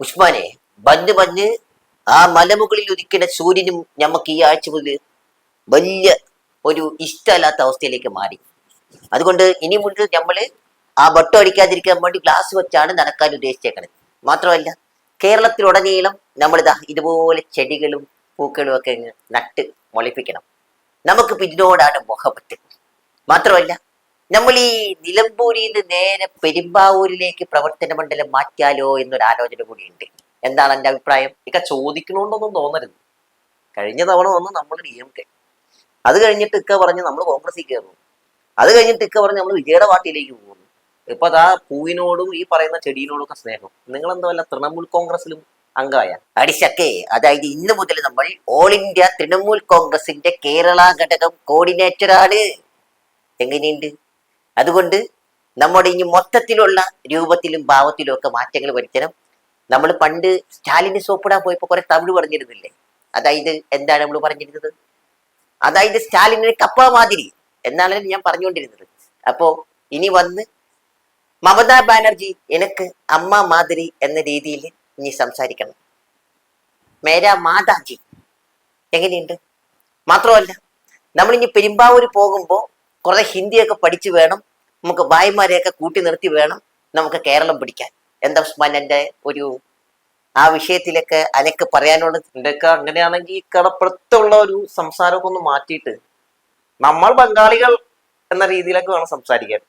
ഉസ്മാനെ വന്ന് വന്ന് ആ മലമുകളിൽ ഉദിക്കുന്ന സൂര്യനും നമുക്ക് ഈ ആഴ്ച മുതൽ വലിയ ഒരു ഇഷ്ടമല്ലാത്ത അവസ്ഥയിലേക്ക് മാറി. അതുകൊണ്ട് ഇനി മുതൽ നമ്മൾ ആ വട്ടം അടിക്കാതിരിക്കാൻ വേണ്ടി ഗ്ലാസ് വെച്ചാണ് നടക്കാൻ ഉദ്ദേശിച്ചേക്കണത്. മാത്രമല്ല കേരളത്തിലുടനീളം നമ്മളിതാ ഇതുപോലെ ചെടികളും പൂക്കളും ഒക്കെ നട്ട് മുളപ്പിക്കണം. നമുക്ക് പിന്നോടാണ് മുഖപറ്റ് മാത്രമല്ല നമ്മൾ ഈ നിലമ്പൂരിൽ നിന്ന് നേരെ പെരുമ്പാവൂരിലേക്ക് പ്രവർത്തന മണ്ഡലം മാറ്റിയാലോ എന്നൊരു ആലോചന കൂടിയുണ്ട്. എന്താണ് എന്റെ അഭിപ്രായം? ഇക്ക ചോദിക്കണോണ്ടൊന്നും തോന്നരുത്. കഴിഞ്ഞ തവണ വന്ന് നമ്മൾ ഡി എം കെ. അത് കഴിഞ്ഞിട്ട് ഇക്ക പറഞ്ഞ് നമ്മൾ കോൺഗ്രസിൽ കയറുന്നു. അത് കഴിഞ്ഞിട്ട് ഇക്ക പറഞ്ഞ് നമ്മൾ വിജയുടെ പാർട്ടിയിലേക്ക് പോകുന്നു. ഇപ്പൊ അതാ പൂവിനോടും ഈ പറയുന്ന ചെടിയിനോടും ഒക്കെ സ്നേഹം. നിങ്ങൾ എന്താ വല്ല തൃണമൂൽ കോൺഗ്രസിലും അംഗമായ? അടിശക്കെ അതായത് ഇന്ന് മുതൽ നമ്മൾ ഓൾ ഇന്ത്യ തൃണമൂൽ കോൺഗ്രസിന്റെ കേരള ഘടകം കോർഡിനേറ്റർ ആണ് എങ്ങനെയുണ്ട്? അതുകൊണ്ട് നമ്മുടെ ഇനി മൊത്തത്തിലുള്ള രൂപത്തിലും ഭാവത്തിലും ഒക്കെ മാറ്റങ്ങൾ വരുത്തണം. നമ്മൾ പണ്ട് സ്റ്റാലിന് സോപ്പിടാൻ പോയപ്പോ കുറെ തമിഴ് പറഞ്ഞിരുന്നില്ലേ? അതായത് എന്താണ് നമ്മൾ പറഞ്ഞിരുന്നത്? അതായത് സ്റ്റാലിന് കപ്പ മാതിരി. എന്നാണ് ഞാൻ പറഞ്ഞുകൊണ്ടിരുന്നത്. അപ്പോ ഇനി വന്ന് മമതാ ബാനർജി എനിക്ക് അമ്മ മാതിരി എന്ന രീതിയിൽ ഇനി സംസാരിക്കണം. മേരാ മാതാജി. എങ്ങനെയുണ്ട്? മാത്രമല്ല നമ്മൾ ഇനി പെരുമ്പാവൂര് പോകുമ്പോൾ കുറെ ഹിന്ദിയൊക്കെ പഠിച്ചു വേണം. നമുക്ക് ഭായിമാരെയൊക്കെ കൂട്ടി നിർത്തി വേണം നമുക്ക് കേരളം പിടിക്കാൻ. എന്താ ഉസ്മാൻ എന്റെ ഒരു ആ വിഷയത്തിലൊക്കെ അനക്ക് പറയാനുള്ളത്? എന്തൊക്കെ അങ്ങനെയാണെങ്കിൽ കടപ്പുറത്തുള്ള ഒരു സംസാരമൊക്കെ ഒന്ന് മാറ്റിയിട്ട് നമ്മൾ ബംഗാളികൾ എന്ന രീതിയിലൊക്കെ വേണം സംസാരിക്കാൻ.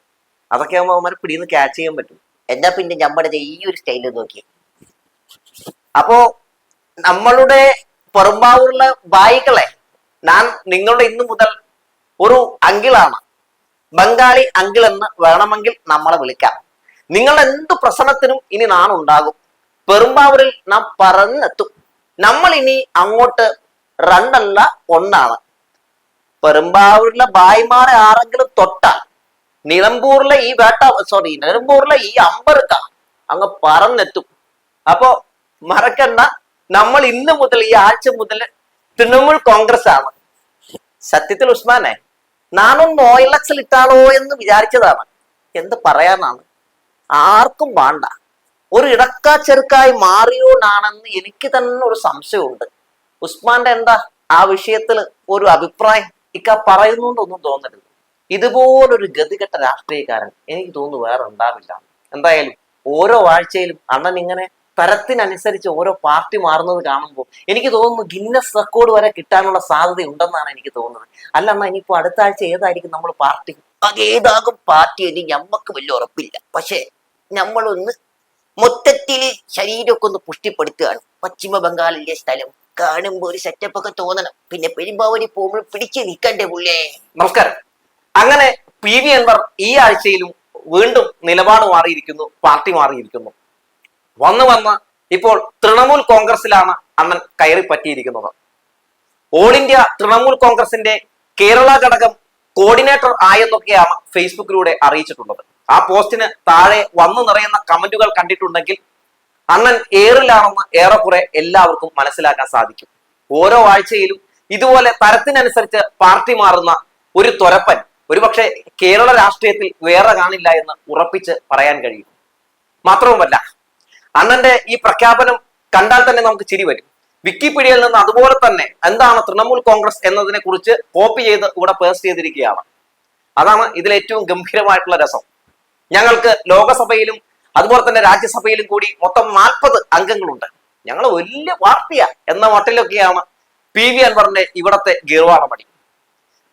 അതൊക്കെ ആകുമ്പോൾ അവന്മാരെ നിന്ന് ക്യാച്ച് ചെയ്യാൻ പറ്റും. എന്നാ പിന്നെ നമ്മുടെ ഈ ഒരു സ്റ്റൈലിൽ നോക്കി അപ്പോ നമ്മളുടെ പെറുമ്പാവൂരിലെ ബായികളെ ഞാൻ നിങ്ങളുടെ ഇന്നു മുതൽ ഒരു അങ്കിളാണ്. ബംഗാളി അങ്കിൾ എന്ന് വേണമെങ്കിൽ നമ്മളെ വിളിക്കാം. നിങ്ങൾ എന്ത് പ്രശ്നത്തിനും ഇനി നാം ഉണ്ടാകും. പെറുമ്പാവൂരിൽ നാം പറന്നെത്തും നമ്മൾ ഇനി അങ്ങോട്ട് രണ്ടല്ല ഒന്നാണ്. പെറുമ്പാവൂരിലെ ബായിമാരെ ആരെങ്കിലും തൊട്ടാൽ നിലമ്പൂരിലെ ഈ വേട്ട സോറി നിലമ്പൂരിലെ ഈ അമ്പർക്ക അങ്ങ് പറന്നെത്തും അപ്പോ മറക്കണ്ട നമ്മൾ ഇന്ന് മുതൽ ഈ ആഴ്ച മുതൽ തൃണമൂൽ കോൺഗ്രസ് ആണ് സത്യത്തിൽ ഉസ്മാനെ നാനൊന്ന് എക്സൽ ഇട്ടാലോ എന്ന് വിചാരിച്ചതാണ്. എന്ത് പറയാനാണ്? ആർക്കും വേണ്ട. ഒരു ഇടക്കാ ചെറുക്കായി മാറിയോണ്ടാണെന്ന് എനിക്ക് തന്നെ ഒരു സംശയമുണ്ട്. ഉസ്മാന്റെ എന്താ ആ വിഷയത്തിൽ ഒരു അഭിപ്രായം? ഇക്ക പറയുന്നുണ്ടൊന്നും തോന്നരുത്. ഇതുപോലൊരു ഗതികെട്ട രാഷ്ട്രീയക്കാരൻ എനിക്ക് തോന്നുന്നു വേറെ ഉണ്ടാവില്ല. എന്തായാലും ഓരോ ആഴ്ചയിലും അണ്ണൻ ഇങ്ങനെ തരത്തിനനുസരിച്ച് ഓരോ പാർട്ടി മാറുന്നത് കാണുമ്പോൾ എനിക്ക് തോന്നുന്നു ഗിന്നസ് റെക്കോർഡ് വരെ കിട്ടാനുള്ള സാധ്യത ഉണ്ടെന്നാണ് എനിക്ക് തോന്നുന്നത്. അല്ല എന്നാ ഇനിയിപ്പോ അടുത്ത ആഴ്ച ഏതായിരിക്കും നമ്മൾ പാർട്ടി? ഏതാകും പാർട്ടി ഇനി ഞമ്മക്ക് വലിയ ഉറപ്പില്ല. പക്ഷേ നമ്മളൊന്ന് മൊത്തത്തിൽ ശരീരമൊക്കെ ഒന്ന് പുഷ്ടിപ്പെടുത്തുകയാണ്. പശ്ചിമ ബംഗാളിലെ സ്ഥലം കാണുമ്പോൾ ഒരു സെറ്റപ്പ് ഒക്കെ തോന്നണം. പിന്നെ പെരുമ്പാവൂരി പോകുമ്പോൾ പിടിച്ച് നിൽക്കണ്ടേ പുള്ളേ? നമസ്കാരം. അങ്ങനെ പി വി അൻവർ ഈ ആഴ്ചയിലും വീണ്ടും നിലപാട് മാറിയിരിക്കുന്നു പാർട്ടി മാറിയിരിക്കുന്നു. വന്ന് വന്ന് ഇപ്പോൾ തൃണമൂൽ കോൺഗ്രസിലാണ് അണ്ണൻ കയറി പറ്റിയിരിക്കുന്നത്. ഓൾ ഇന്ത്യ തൃണമൂൽ കോൺഗ്രസിന്റെ കേരള ഘടകം കോർഡിനേറ്റർ ആയെന്നൊക്കെയാണ് ഫേസ്ബുക്കിലൂടെ അറിയിച്ചിട്ടുള്ളത്. ആ പോസ്റ്റിന് താഴെ വന്നു നിറയുന്ന കമന്റുകൾ കണ്ടിട്ടുണ്ടെങ്കിൽ അണ്ണൻ ഏറിലാണെന്ന് ഏറെക്കുറെ എല്ലാവർക്കും മനസ്സിലാക്കാൻ സാധിക്കും. ഓരോ ആഴ്ചയിലും ഇതുപോലെ തരത്തിനനുസരിച്ച് പാർട്ടി മാറുന്ന ഒരു തുരപ്പൻ ഒരുപക്ഷെ കേരള രാഷ്ട്രീയത്തിൽ വേറെ കാണില്ല എന്ന് ഉറപ്പിച്ച് പറയാൻ കഴിയും. മാത്രവുമല്ല അണ്ണന്റെ ഈ പ്രഖ്യാപനം കണ്ടാൽ തന്നെ നമുക്ക് ചിരി വരും. വിക്കിപീഡിയയിൽ നിന്ന് അതുപോലെ തന്നെ എന്താണ് തൃണമൂൽ കോൺഗ്രസ് എന്നതിനെ കുറിച്ച് കോപ്പി ചെയ്ത് ഇവിടെ പേസ്റ്റ് ചെയ്തിരിക്കുകയാണ്. അതാണ് ഇതിൽ ഏറ്റവും ഗംഭീരമായിട്ടുള്ള രസം. ഞങ്ങൾക്ക് ലോകസഭയിലും അതുപോലെ തന്നെ രാജ്യസഭയിലും കൂടി മൊത്തം നാൽപ്പത് അംഗങ്ങളുണ്ട്. ഞങ്ങൾ വലിയ പാർട്ടിയാ എന്ന മട്ടിലൊക്കെയാണ് പി വി അൻവറിന്റെ ഇവിടത്തെ ഗീർവാണപടി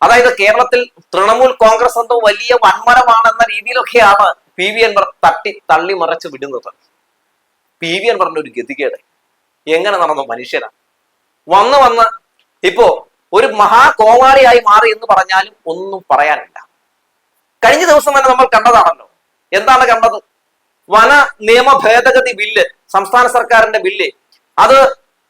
അതായത് കേരളത്തിൽ തൃണമൂൽ കോൺഗ്രസ് എന്തോ വലിയ വൻമരമാണെന്ന രീതിയിലൊക്കെയാണ് പി വി അൻവർ തട്ടി തള്ളി മറച്ച് വിടുന്നത്. പി വി അൻവറിന്റെ ഒരു ഗതികേട്. എങ്ങനെ നടന്നു? മനുഷ്യനാണ് വന്ന് വന്ന് ഇപ്പോ ഒരു മഹാകോമാളിയായി മാറി എന്ന് പറഞ്ഞാലും ഒന്നും പറയാനില്ല. കഴിഞ്ഞ ദിവസം തന്നെ നമ്മൾ കണ്ടതാണല്ലോ. എന്താണ് കണ്ടത്? വന നിയമ ഭേദഗതി ബില്ല് സംസ്ഥാന സർക്കാരിന്റെ ബില്ല്. അത്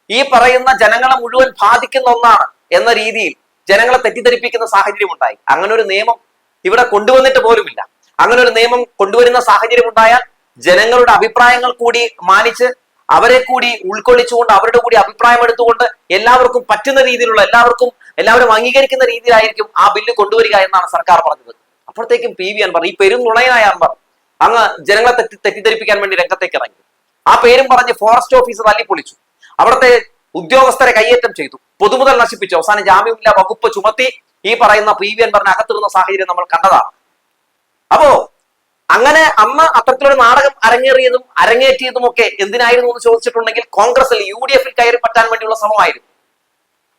ഈ പറയുന്ന ജനങ്ങളെ മുഴുവൻ ബാധിക്കുന്ന ഒന്നാണ് എന്ന രീതിയിൽ ജനങ്ങളെ തെറ്റിദ്ധരിപ്പിക്കുന്ന സാഹചര്യം ഉണ്ടായി. അങ്ങനെ ഒരു നിയമം ഇവിടെ കൊണ്ടുവന്നിട്ട് പോലുമില്ല. അങ്ങനെ ഒരു നിയമം കൊണ്ടുവരുന്ന സാഹചര്യം ഉണ്ടായാൽ ജനങ്ങളുടെ അഭിപ്രായങ്ങൾ കൂടി മാനിച്ച് അവരെ കൂടി ഉൾക്കൊള്ളിച്ചുകൊണ്ട് അവരുടെ കൂടി അഭിപ്രായം എടുത്തുകൊണ്ട് എല്ലാവർക്കും പറ്റുന്ന രീതിയിലുള്ള എല്ലാവർക്കും എല്ലാവരും അംഗീകരിക്കുന്ന രീതിയിലായിരിക്കും ആ ബില്ല് കൊണ്ടുവരിക എന്നാണ് സർക്കാർ പറഞ്ഞത്. അപ്പോഴത്തേക്കും പി വി അൻവർ ഈ പെരും നുണയനായ അൻവർ അങ്ങ് ജനങ്ങളെ തെറ്റി തെറ്റിദ്ധരിപ്പിക്കാൻ വേണ്ടി രംഗത്തേക്ക് ഇറങ്ങി. ആ പേരും പറഞ്ഞ് ഫോറസ്റ്റ് ഓഫീസ് തല്ലിപ്പൊളിച്ചു. അവിടുത്തെ ഉദ്യോഗസ്ഥരെ കയ്യേറ്റം ചെയ്തു. പൊതുമുതൽ നശിപ്പിച്ചു. അവസാനം ജാമ്യമില്ല വകുപ്പ് ചുമത്തി ഈ പറയുന്ന പി വി അൻവറിനെ അകത്തിടുന്ന സാഹചര്യം നമ്മൾ കണ്ടതാണ്. അപ്പോ അങ്ങനെ അമ്മ അത്തരത്തിലൊരു നാടകം അരങ്ങേറിയതും അരങ്ങേറ്റിയതും ഒക്കെ എന്തിനായിരുന്നു എന്ന് ചോദിച്ചിട്ടുണ്ടെങ്കിൽ കോൺഗ്രസിൽ യു ഡി എഫിൽ കയറി പറ്റാൻ വേണ്ടിയുള്ള ശ്രമമായിരുന്നു.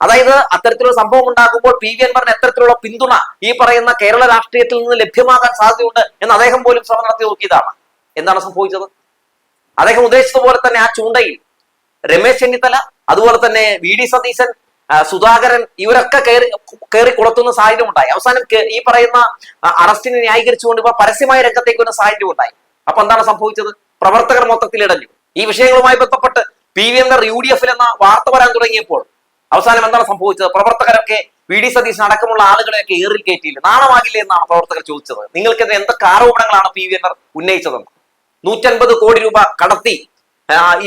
അതായത് അത്തരത്തിലൊരു സംഭവം ഉണ്ടാകുമ്പോൾ പി വി അൻവറിന് എത്തരത്തിലുള്ള പിന്തുണ ഈ പറയുന്ന കേരള രാഷ്ട്രീയത്തിൽ നിന്ന് ലഭ്യമാകാൻ സാധ്യതയുണ്ട് എന്ന് അദ്ദേഹം പോലും ശ്രമം നടത്തി നോക്കിയതാണ്. എന്താണ് സംഭവിച്ചത്? അദ്ദേഹം ഉദ്ദേശിച്ചതുപോലെ തന്നെ ആ ചൂണ്ടയിൽ രമേശ് ചെന്നിത്തല അതുപോലെ തന്നെ വി ഡി സതീശൻ സുധാകരൻ ഇവരൊക്കെ കയറി കയറി കുളത്തുന്ന സാഹചര്യം ഉണ്ടായി. അവസാനം ഈ പറയുന്ന അറസ്റ്റിനെ ന്യായീകരിച്ചുകൊണ്ട് ഇവർ പരസ്യമായ രംഗത്തേക്ക് വരുന്ന സാഹചര്യം ഉണ്ടായി. അപ്പൊ എന്താണ് സംഭവിച്ചത്? പ്രവർത്തകർ മൊത്തത്തിൽ ഇടഞ്ഞു. ഈ വിഷയങ്ങളുമായി ബന്ധപ്പെട്ട് പി വി എന്തർ യു ഡി എഫിൽ എന്ന വാർത്ത വരാൻ തുടങ്ങിയപ്പോൾ അവസാനം എന്താണ് സംഭവിച്ചത്? പ്രവർത്തകരൊക്കെ വി ഡി സതീശൻ അടക്കമുള്ള ആളുകളെയൊക്കെ ഏറിൽ കയറ്റിയില്ല. നാണമാകില്ലേ എന്നാണ് പ്രവർത്തകർ ചോദിച്ചത്. നിങ്ങൾക്കെതിരെ എന്തൊക്കെ ആരോപണങ്ങളാണ് പി വി എന്തർ ഉന്നയിച്ചതെന്ന്? നൂറ്റൻപത് കോടി രൂപ കടത്തി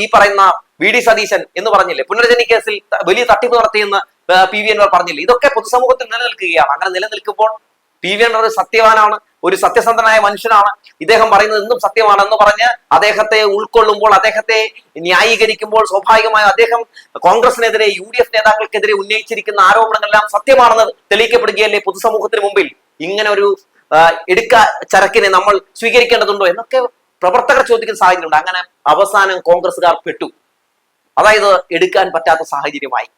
ഈ പറയുന്ന വി ഡി സതീശൻ എന്ന് പറഞ്ഞില്ലേ? പുനർജനി കേസിൽ വലിയ തട്ടിപ്പ് നടത്തിയെന്ന് പി വി അൻവർ പറഞ്ഞില്ലേ? ഇതൊക്കെ പൊതുസമൂഹത്തിൽ നിലനിൽക്കുകയാണ്. അങ്ങനെ നിലനിൽക്കുമ്പോൾ പി വി അൻവർ ഒരു സത്യവാനാണ് ഒരു സത്യസന്ധനായ മനുഷ്യനാണ്. ഇദ്ദേഹം പറയുന്നത് എന്തും സത്യമാണെന്ന് പറഞ്ഞ് അദ്ദേഹത്തെ ഉൾക്കൊള്ളുമ്പോൾ അദ്ദേഹത്തെ ന്യായീകരിക്കുമ്പോൾ സ്വാഭാവികമായും അദ്ദേഹം കോൺഗ്രസിനെതിരെ യു ഡി എഫ് നേതാക്കൾക്കെതിരെ ഉന്നയിച്ചിരിക്കുന്ന ആരോപണങ്ങളെല്ലാം സത്യമാണെന്ന് തെളിയിക്കപ്പെടുകയല്ലേ പൊതുസമൂഹത്തിന് മുമ്പിൽ? ഇങ്ങനെ ഒരു എടുക്ക ചരക്കിനെ നമ്മൾ സ്വീകരിക്കേണ്ടതുണ്ടോ എന്നൊക്കെ പ്രവർത്തകർ ചോദിക്കുന്ന സാഹചര്യമുണ്ട്. അങ്ങനെ അവസാനം കോൺഗ്രസ്സുകാർ പെട്ടു. അതായത് എടുക്കാൻ പറ്റാത്ത സാഹചര്യമായി.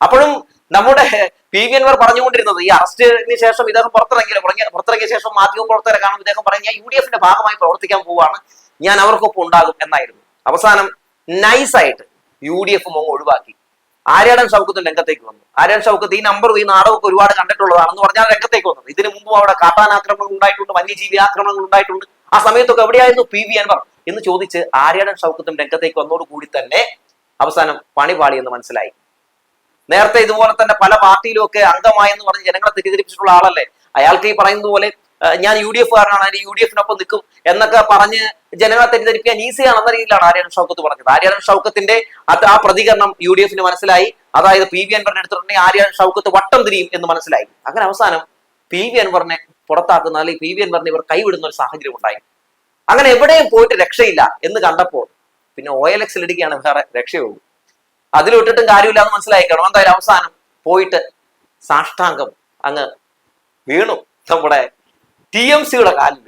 അപ്പോഴും നമ്മുടെ പി വി അൻവർ പറഞ്ഞുകൊണ്ടിരുന്നത് ഈ അറസ്റ്റിന് ശേഷം ഇദ്ദേഹം പുറത്തിറങ്ങിയ പുറത്തിറങ്ങിയ ശേഷം മാധ്യമ പ്രവർത്തകരെ കാണും. ഇദ്ദേഹം പറഞ്ഞു യു ഡി എഫിന്റെ ഭാഗമായി പ്രവർത്തിക്കാൻ പോവാണ്. ഞാൻ അവർക്കൊപ്പം ഉണ്ടാകും എന്നായിരുന്നു. അവസാനം നൈസായിട്ട് യു ഡി എഫ് അങ്ങ് ഒഴിവാക്കി. ആര്യാടൻ ഷൗക്കത്ത് രംഗത്തേക്ക് വന്നു. ആര്യാടൻ ഷൗക്കത്ത് ഈ നമ്പർ ഈ നാടകമൊക്കെ ഒരുപാട് കണ്ടിട്ടുള്ളതാണെന്ന് പറഞ്ഞാൽ രംഗത്തേക്ക് വന്നത്. ഇതിനു മുമ്പ് അവിടെ കാട്ടാനാക്രമണങ്ങൾ ഉണ്ടായിട്ടുണ്ട് വന്യജീവി ആക്രമണങ്ങൾ ഉണ്ടായിട്ടുണ്ട്. ആ സമയത്തൊക്കെ എവിടെയായിരുന്നു പി വി അൻവർ എന്ന് ചോദിച്ച് ആര്യാടൻ ഷൗക്കത്തും രംഗത്തേക്ക് വന്നതോടുകൂടി തന്നെ അവസാനം പണിപാളി എന്ന് മനസ്സിലായി. നേരത്തെ ഇതുപോലെ തന്നെ പല പാർട്ടിയിലും ഒക്കെ അംഗമായെന്ന് പറഞ്ഞ് ജനങ്ങളെ തെറ്റിദ്ധരിപ്പിച്ചിട്ടുള്ള ആളല്ലേ? അയാൾക്ക് ഈ പറയുന്നത് പോലെ ഞാൻ യു ഡി എഫ് കാരനാണ് യു ഡി എഫിനൊപ്പം നിൽക്കും എന്നൊക്കെ പറഞ്ഞ് ജനങ്ങളെ തെറ്റിദ്ധരിപ്പിക്കാൻ ഈസിയാണെന്ന രീതിയിലാണ് ആര്യാടൻ ഷൗക്കത്ത് പറഞ്ഞത്. ആര്യാടൻ ഷൗക്കത്തിന്റെ അത് ആ പ്രതികരണം യു ഡി എഫിന് മനസ്സിലായി. അതായത് പി വി അൻവറിനെ എടുത്തിട്ടുണ്ടെങ്കിൽ ആര്യാടൻ ഷൗക്കത്ത് വട്ടം തിരിയും എന്ന് മനസ്സിലായി. അങ്ങനെ അവസാനം പി വി അൻവറിനെ പുറത്താക്കുന്ന അല്ലെങ്കിൽ പി വി അൻവറിനെ ഇവർ കൈവിടുന്ന ഒരു സാഹചര്യം ഉണ്ടായി. അങ്ങനെ എവിടെയും പോയിട്ട് രക്ഷയില്ല എന്ന് കണ്ടപ്പോൾ പിന്നെ ഒ എൽ എക്സിൽ ഇടിക്കുകയാണ് വേറെ രക്ഷയുള്ളൂ അതിലിട്ടിട്ടും കാര്യമില്ല എന്ന് മനസ്സിലായിക്കണം എന്തായാലും അവസാനം പോയിട്ട് സാഷ്ടാംഗം അങ്ങ് വീണു നമ്മുടെ ടി എം സിയുടെ കാലിൽ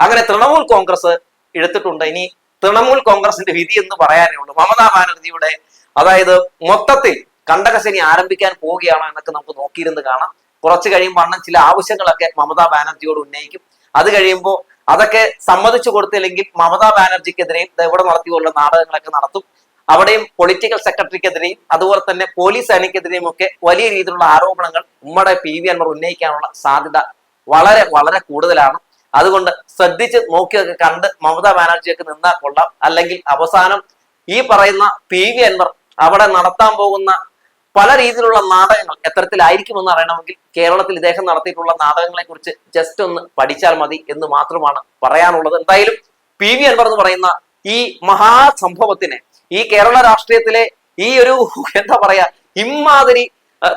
അങ്ങനെ തൃണമൂൽ കോൺഗ്രസ് എടുത്തിട്ടുണ്ട്. ഇനി തൃണമൂൽ കോൺഗ്രസിന്റെ വിധി എന്ന് പറയാനേ ഉള്ളൂ. മമതാ ബാനർജിയുടെ അതായത് മൊത്തത്തിൽ കണ്ടകശനി ആരംഭിക്കാൻ പോവുകയാണ് എന്നൊക്കെ നമുക്ക് നോക്കിയിരുന്ന് കാണാം. കുറച്ച് കഴിയുമ്പോൾ അണ്ണൻ ചില ആവശ്യങ്ങളൊക്കെ മമതാ ബാനർജിയോട് ഉന്നയിക്കും. അത് കഴിയുമ്പോൾ അതൊക്കെ സമ്മതിച്ചു കൊടുത്തില്ലെങ്കിൽ മമതാ ബാനർജിക്കെതിരെയും ഇവിടെ നടത്തിയുള്ള നാടകങ്ങളൊക്കെ നടത്തും. അവിടെയും പൊളിറ്റിക്കൽ സെക്രട്ടറിക്കെതിരെയും അതുപോലെ തന്നെ പോലീസ് സേനയ്ക്കെതിരെയും ഒക്കെ വലിയ രീതിയിലുള്ള ആരോപണങ്ങൾ ഉമ്മടെ പി വി അൻവർ ഉന്നയിക്കാനുള്ള സാധ്യത വളരെ വളരെ കൂടുതലാണ്. അതുകൊണ്ട് ശ്രദ്ധിച്ച് നോക്കിയൊക്കെ കണ്ട് മമതാ ബാനർജിയൊക്കെ നിന്നാൽ കൊള്ളാം. അല്ലെങ്കിൽ അവസാനം ഈ പറയുന്ന പി വി അൻവർ അവിടെ നടത്താൻ പോകുന്ന പല രീതിയിലുള്ള നാടകങ്ങൾ എത്തരത്തിലായിരിക്കുമെന്ന് അറിയണമെങ്കിൽ കേരളത്തിൽ ഇദ്ദേഹം നടത്തിയിട്ടുള്ള നാടകങ്ങളെ കുറിച്ച് ജസ്റ്റ് ഒന്ന് പഠിച്ചാൽ മതി എന്ന് മാത്രമാണ് പറയാനുള്ളത്. എന്തായാലും പി വി അൻവർ എന്ന് പറയുന്ന ഈ മഹാസംഭവത്തിനെ ഈ കേരള രാഷ്ട്രീയത്തിലെ ഈ ഒരു എന്താ പറയാ ഇമ്മാതിരി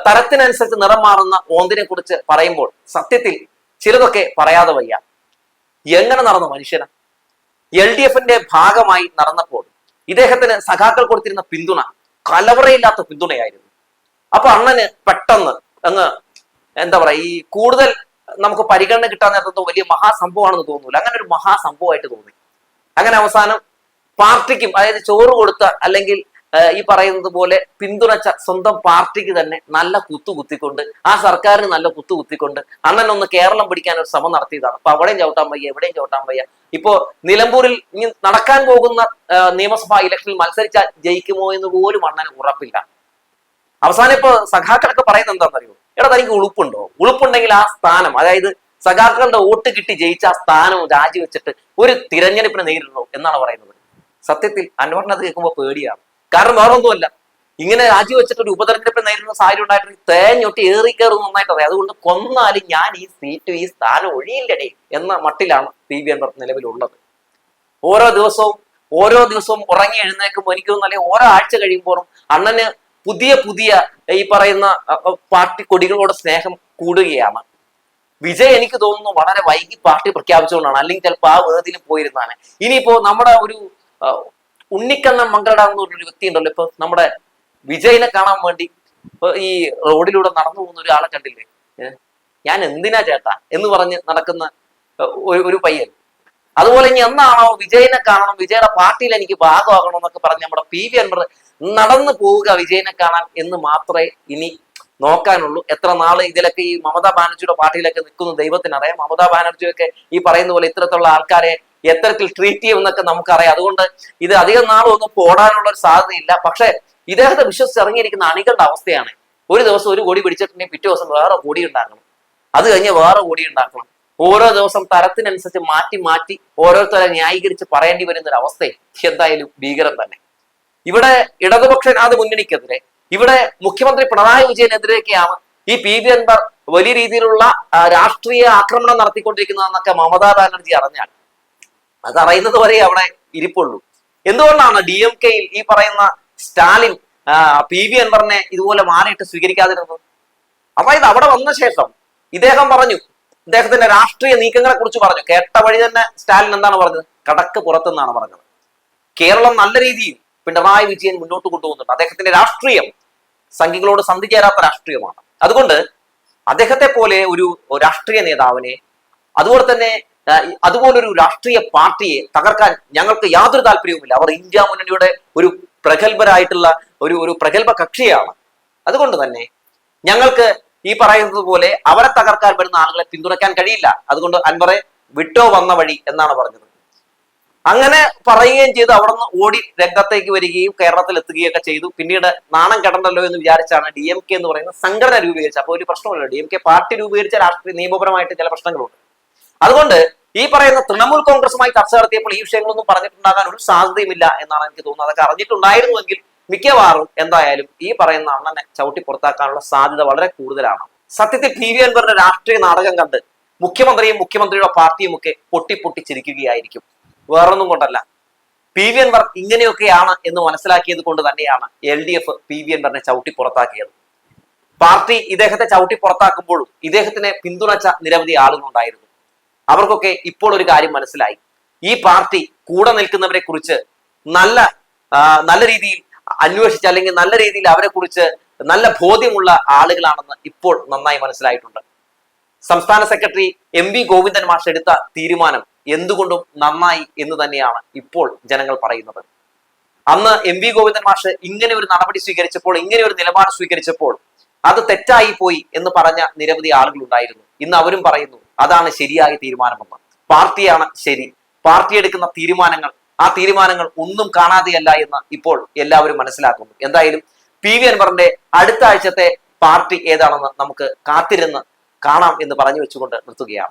തരത്തിനനുസരിച്ച് നിറം മാറുന്ന ഓന്തിനെ കുറിച്ച് പറയുമ്പോൾ സത്യത്തിൽ ചിലതൊക്കെ പറയാതെ വയ്യ. എങ്ങനെ നടന്ന മനുഷ്യന്? എൽ ഡി എഫിന്റെ ഭാഗമായി നടന്നപ്പോൾ ഇദ്ദേഹത്തിന് സഖാക്കൾ കൊടുത്തിരുന്ന പിന്തുണ കലവറയില്ലാത്ത പിന്തുണയായിരുന്നു. അപ്പൊ അണ്ണന് പെട്ടെന്ന് അങ്ങ് എന്താ പറയാ ഈ കൂടുതൽ നമുക്ക് പരിഗണന കിട്ടാൻ നേരത്തെ വലിയ മഹാസംഭവമാണെന്ന് തോന്നൂല. അങ്ങനെ ഒരു മഹാസംഭവമായിട്ട് തോന്നി. അങ്ങനെ അവസാനം പാർട്ടിക്കും അതായത് ചോറ് കൊടുത്ത അല്ലെങ്കിൽ ഈ പറയുന്നത് പോലെ പിന്തുണച്ച സ്വന്തം പാർട്ടിക്ക് തന്നെ നല്ല കുത്തു കുത്തിക്കൊണ്ട് ആ സർക്കാരിന് നല്ല കുത്തു കുത്തിക്കൊണ്ട് അണ്ണൻ ഒന്ന് കേരളം പിടിക്കാൻ ഒരു ശ്രമം നടത്തിയതാണ്. അപ്പൊ അവിടെയും ചവിട്ടാൻ വയ്യ എവിടെയും ചവിട്ടാൻ വയ്യ. ഇപ്പോ നിലമ്പൂരിൽ ഇനി നടക്കാൻ പോകുന്ന നിയമസഭാ ഇലക്ഷനിൽ മത്സരിച്ചാൽ ജയിക്കുമോ എന്ന് പോലും അണ്ണന് ഉറപ്പില്ല. അവസാനം ഇപ്പൊ സഖാക്കളൊക്കെ പറയുന്നത് എന്താണെന്നറിയോ? എടാ തനിക്ക് ഉളുപ്പുണ്ടോ? ഉളുപ്പുണ്ടെങ്കിൽ ആ സ്ഥാനം അതായത് സഖാക്കളുടെ വോട്ട് കിട്ടി ജയിച്ച ആ സ്ഥാനം രാജിവെച്ചിട്ട് ഒരു തിരഞ്ഞെടുപ്പിനെ നേരിടണോ എന്നാണ് പറയുന്നത്. സത്യത്തിൽ അൻവറിന് അത് കേൾക്കുമ്പോൾ പേടിയാണ്. കാരണം വേറെ ഒന്നുമല്ല ഇങ്ങനെ രാജിവെച്ചിട്ട് ഒരു ഉപതെരഞ്ഞെടുപ്പിനെ നേരിടുന്ന സാഹചര്യം ഉണ്ടായിട്ട് തേഞ്ഞൊട്ടി ഏറി കയറും നന്നായിട്ട് അറിയാം. അതുകൊണ്ട് കൊന്നാലും ഞാൻ ഈ സീറ്റും ഈ സ്ഥാനം ഒഴിയില്ലടേ എന്ന മട്ടിലാണ് പി വി അൻവർ നിലവിലുള്ളത്. ഓരോ ദിവസവും ഓരോ ദിവസവും ഉറങ്ങി എഴുന്നേക്കുമ്പോൾ എനിക്ക് തോന്നുന്നു അല്ലെങ്കിൽ ഓരോ ആഴ്ച കഴിയുമ്പോഴും അണ്ണന് പുതിയ പുതിയ ഈ പറയുന്ന പാർട്ടി കൊടികളോട് സ്നേഹം കൂടുകയാണ്. വിജയ് എനിക്ക് തോന്നുന്നു വളരെ വൈകി പാർട്ടി പ്രഖ്യാപിച്ചുകൊണ്ടാണ്. അല്ലെങ്കിൽ ചിലപ്പോൾ ആ വേദിയിൽ പോയിരുന്നാണ്. ഇനിയിപ്പോ നമ്മുടെ ഒരു ഉണ്ണിക്കണ്ണൻ മംഗളട എന്ന് പറഞ്ഞൊരു വ്യക്തി ഉണ്ടല്ലോ. ഇപ്പൊ നമ്മുടെ വിജയിനെ കാണാൻ വേണ്ടി ഈ റോഡിലൂടെ നടന്നു പോകുന്ന ഒരാളെ കണ്ടില്ലേ? ഞാൻ എന്തിനാ ചേട്ടാ എന്ന് പറഞ്ഞ് നടക്കുന്ന ഒരു പയ്യൻ. അതുപോലെ ഇനി എന്നാണോ വിജയനെ കാണണം? വിജയുടെ പാർട്ടിയിൽ എനിക്ക് ഭാഗമാകണം എന്നൊക്കെ പറഞ്ഞ് നമ്മുടെ പി വി അൻവർ നടന്നു പോവുക വിജയനെ കാണാൻ എന്ന് മാത്രമേ ഇനി നോക്കാനുള്ളൂ. എത്ര നാൾ ഇതിലൊക്കെ ഈ മമതാ ബാനർജിയുടെ പാർട്ടിയിലൊക്കെ നിൽക്കുന്ന ദൈവത്തിനറിയാം. മമതാ ബാനർജിയൊക്കെ ഈ പറയുന്ന പോലെ ഇത്തരത്തിലുള്ള ആൾക്കാരെ എത്തരത്തിൽ ട്രീറ്റ് ചെയ്യുമെന്നൊക്കെ നമുക്കറിയാം. അതുകൊണ്ട് ഇത് അധികം നാളൊന്നും പോടാനുള്ള ഒരു സാധ്യതയില്ല. പക്ഷെ ഇദ്ദേഹത്തെ വിശ്വസിച്ച് ഇറങ്ങിയിരിക്കുന്ന അണികളുടെ അവസ്ഥയാണ്. ഒരു ദിവസം ഒരു കോടി പിടിച്ചിട്ടുണ്ടെങ്കിൽ പിറ്റേ ദിവസം വേറെ കോടി ഉണ്ടാക്കണം. അത് കഴിഞ്ഞ് വേറെ കോടി ഉണ്ടാക്കണം. ഓരോ ദിവസം തരത്തിനനുസരിച്ച് മാറ്റി മാറ്റി ഓരോരുത്തരെ ന്യായീകരിച്ച് പറയേണ്ടി വരുന്ന ഒരു അവസ്ഥ എന്തായാലും ഭീകരം തന്നെ. ഇവിടെ ഇടതുപക്ഷനാഥ് മുന്നണിക്കെതിരെ ഇവിടെ മുഖ്യമന്ത്രി പിണറായി വിജയനെതിരെയൊക്കെയാണ് ഈ പി വി അൻവർ വലിയ രീതിയിലുള്ള രാഷ്ട്രീയ ആക്രമണം നടത്തിക്കൊണ്ടിരിക്കുന്നതെന്നൊക്കെ മമതാ ബാനർജി അറിഞ്ഞാൽ അത് അറിയുന്നത് വരെ അവിടെ ഇരിപ്പുള്ളൂ. എന്തുകൊണ്ടാണ് ഡി എം കെയിൽ ഈ പറയുന്ന സ്റ്റാലിൻ പി വി അൻവറിനെ ഇതുപോലെ മാറിയിട്ട് സ്വീകരിക്കാതിരുന്നത്? അതായത് അവിടെ വന്ന ശേഷം ഇദ്ദേഹം പറഞ്ഞു ഇദ്ദേഹത്തിന്റെ രാഷ്ട്രീയ നീക്കങ്ങളെ കുറിച്ച് പറഞ്ഞു. കേട്ട വഴി തന്നെ സ്റ്റാലിൻ എന്താണ് പറഞ്ഞത്? കടക്ക് പുറത്തെന്നാണ് പറഞ്ഞത്. കേരളം നല്ല രീതിയിൽ പിണറായി വിജയൻ മുന്നോട്ട് കൊണ്ടുപോകുന്നുണ്ട്. അദ്ദേഹത്തിന്റെ രാഷ്ട്രീയം സംഘികളോട് സന്ധി ചേരാത്ത രാഷ്ട്രീയമാണ്. അതുകൊണ്ട് അദ്ദേഹത്തെ പോലെ ഒരു രാഷ്ട്രീയ നേതാവിനെ അതുപോലെ തന്നെ അതുപോലൊരു രാഷ്ട്രീയ പാർട്ടിയെ തകർക്കാൻ ഞങ്ങൾക്ക് യാതൊരു താല്പര്യവുമില്ല. അവർ ഇന്ത്യ മുന്നണിയുടെ ഒരു പ്രഗത്ഭരായിട്ടുള്ള ഒരു ഒരു പ്രഗത്ഭ കക്ഷിയാണ്. അതുകൊണ്ട് തന്നെ ഞങ്ങൾക്ക് ഈ പറയുന്നത് പോലെ അവരെ തകർക്കാൻ വരുന്ന ആളുകളെ പിന്തുണയ്ക്കാൻ കഴിയില്ല. അതുകൊണ്ട് അൻവറെ വിട്ടോ വന്ന വഴി എന്നാണ് പറഞ്ഞത്. അങ്ങനെ പറയുകയും ചെയ്ത്. അവിടെ നിന്ന് ഓടി രംഗത്തേക്ക് വരികയും കേരളത്തിൽ എത്തുകയൊക്കെ ചെയ്തു. പിന്നീട് നാണം കെട്ടണ്ടല്ലോ എന്ന് വിചാരിച്ചാണ് ഡി എം കെ എന്ന് പറയുന്ന സംഘടന രൂപീകരിച്ചത്. അപ്പോൾ ഒരു പ്രശ്നമല്ലോ ഡി എം കെ പാർട്ടി രൂപീകരിച്ച രാഷ്ട്രീയ നിയമപരമായിട്ട് ചില പ്രശ്നങ്ങളുണ്ട്. അതുകൊണ്ട് ഈ പറയുന്ന തൃണമൂൽ കോൺഗ്രസുമായി ചർച്ച നടത്തിയപ്പോൾ ഈ വിഷയങ്ങളൊന്നും പറഞ്ഞിട്ടുണ്ടാകാൻ ഒരു സാധ്യതയുമില്ല എന്നാണ് എനിക്ക് തോന്നുന്നത്. അതൊക്കെ അറിഞ്ഞിട്ടുണ്ടായിരുന്നുവെങ്കിൽ മിക്കവാറും എന്തായാലും ഈ പറയുന്ന അണ്ണനെ ചവിട്ടി പുറത്താക്കാനുള്ള സാധ്യത വളരെ കൂടുതലാണ്. സത്യത്തിൽ പി വി അൻവറിന്റെ രാഷ്ട്രീയ നാടകം കണ്ട് മുഖ്യമന്ത്രിയും മുഖ്യമന്ത്രിയുടെ പാർട്ടിയും ഒക്കെ പൊട്ടി പൊട്ടി ചിരിക്കുകയായിരിക്കും വേറൊന്നും കൊണ്ടല്ല. പി വി അൻവർ ഇങ്ങനെയൊക്കെയാണ് എന്ന് മനസ്സിലാക്കിയത് കൊണ്ട് തന്നെയാണ് L D F P V അൻവറിനെ ചവിട്ടി പുറത്താക്കിയത്. പാർട്ടി ഇദ്ദേഹത്തെ ചവിട്ടി പുറത്താക്കുമ്പോഴും ഇദ്ദേഹത്തിനെ പിന്തുണച്ച നിരവധി ആളുകളുണ്ടായിരുന്നു. അവർക്കൊക്കെ ഇപ്പോൾ ഒരു കാര്യം മനസ്സിലായി. ഈ പാർട്ടി കൂടെ നിൽക്കുന്നവരെ കുറിച്ച് നല്ല നല്ല രീതിയിൽ അന്വേഷിച്ച് അല്ലെങ്കിൽ നല്ല രീതിയിൽ അവരെ കുറിച്ച് നല്ല ബോധ്യമുള്ള ആളുകളാണെന്ന് ഇപ്പോൾ നന്നായി മനസ്സിലായിട്ടുണ്ട്. സംസ്ഥാന സെക്രട്ടറി എം വി ഗോവിന്ദൻ മാഷ് എടുത്ത തീരുമാനം എന്തുകൊണ്ടും നന്നായി എന്ന് തന്നെയാണ് ഇപ്പോൾ ജനങ്ങൾ പറയുന്നത്. അന്ന് എം വി ഗോവിന്ദൻ മാഷ് ഇങ്ങനെ ഒരു നടപടി സ്വീകരിച്ചപ്പോൾ ഇങ്ങനെ ഒരു നിലപാട് സ്വീകരിച്ചപ്പോൾ അത് തെറ്റായി പോയി എന്ന് പറഞ്ഞ നിരവധി ആളുകൾ ഉണ്ടായിരുന്നു. ഇന്ന് അവരും പറയുന്നു അതാണ് ശരിയായ തീരുമാനമെന്ന്. പാർട്ടിയാണ് ശരി. പാർട്ടി എടുക്കുന്ന തീരുമാനങ്ങൾ ആ തീരുമാനങ്ങൾ ഒന്നും കാണാതെയല്ല എന്ന് ഇപ്പോൾ എല്ലാവരും മനസ്സിലാക്കുന്നു. എന്തായാലും പി വി അൻവറിന്റെ അടുത്ത ആഴ്ചത്തെ പാർട്ടി ഏതാണെന്ന് നമുക്ക് കാത്തിരുന്ന് കാണാം എന്ന് പറഞ്ഞു വെച്ചുകൊണ്ട് നിർത്തുകയാണ്.